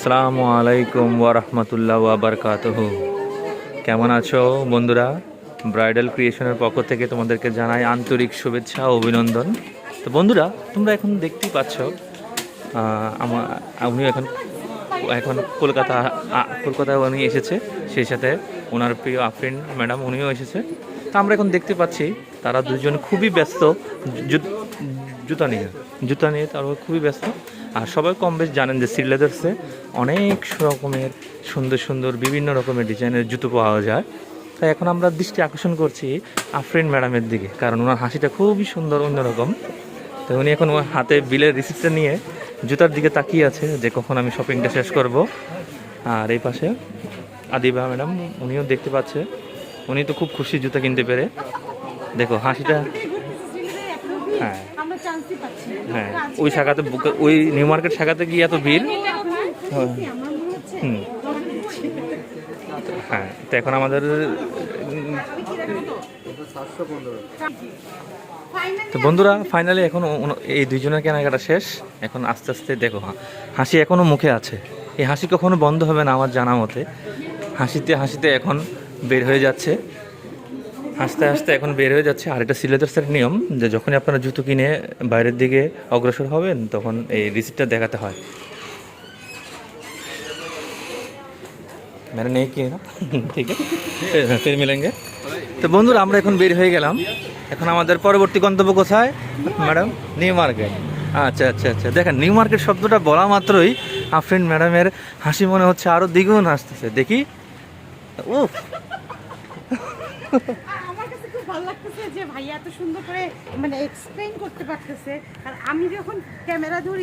আসসালামু আলাইকুম ওয়ারহমতুল্লাহ ওয়াবারকাতহ কেমন আছো বন্ধুরা? ব্রাইডাল ক্রিয়েশনের পক্ষ থেকে তোমাদেরকে জানাই আন্তরিক শুভেচ্ছা ও অভিনন্দন। তো বন্ধুরা, তোমরা এখন দেখতেই পাচ্ছ আমার উনি এখন এখন কলকাতা কলকাতায় উনি এসেছে। সেই সাথে ওনার প্রিয় আফরিন ম্যাডাম উনিও এসেছে। তো আমরা এখন দেখতে পাচ্ছি, তারা দুজন খুবই ব্যস্ত। জুতা নিয়ে। জুতা নিয়ে তারা খুবই ব্যস্ত। আর সবাই কম বেশ জানেন যে সিলেদার্সে অনেক রকমের সুন্দর সুন্দর বিভিন্ন রকমের ডিজাইনের জুতো পাওয়া যায়। তাই এখন আমরা দৃষ্টি আকর্ষণ করছি আফরিন ম্যাডামের দিকে কারণ ওনার হাসিটা খুবই সুন্দর অন্যরকম। তো উনি এখন ওর হাতে বিলের রিসিপ্টটা নিয়ে জুতার দিকে তাকিয়ে আছে যে কখন আমি শপিংটা শেষ করব। আর এই পাশে আদিবা ম্যাডাম উনিও দেখতে পাচ্ছে। উনি তো খুব খুশি জুতা কিনতে পেরে। দেখো হাসিটা হ্যাঁ। আমরা চান্সই পাচ্ছি না। হ্যাঁ ওই শাখাতে ওই নিউ মার্কেট শাখাতে গিয়ে এত ভিড়? আমার মনে হচ্ছে হুম। হ্যাঁ তো এখন আমাদের তো বন্ধুরা ফাইনালি এখন এই দুইজনের কেনাকাটা শেষ। এখন আস্তে আস্তে দেখো হা- হাসি এখনও মুখে আছে। এই হাসি কখনো বন্ধ হবে না আমার জানা মতে। হাসিতে হাসিতে এখন বের হয়ে যাচ্ছে। হাসতে আস্তে এখন বের হয়ে যাচ্ছে আর এটা সিলেদার্সের নিয়ম, যে যখনই আপনারা জুতো কিনে বাইরের দিকে অগ্রসর হবেন, তখন এই রিসিপ্টটা দেখাতে হয়। মেরে নেই কি না? ঠিক ফির মিলেঙ্গে। তো বন্ধুরা, আমরা এখন বের হয়ে গেলাম। এখন আমাদের পরবর্তী গন্তব্য কোথায়? Madam, new market. আচ্ছা আচ্ছা আচ্ছা। দেখেন, নিউ মার্কেট শব্দটা বলা মাত্রই আফরিন ম্যাডামের হাসি মনে হচ্ছে আরও দ্বিগুণ হাসতেছে। দেখি। খুব ভালো লাগতেছে যে ভাইয়া এত সুন্দর করে মানে এক্সপ্লেন করতে পারতেছে। আর আমি যখন ক্যামেরা ধরি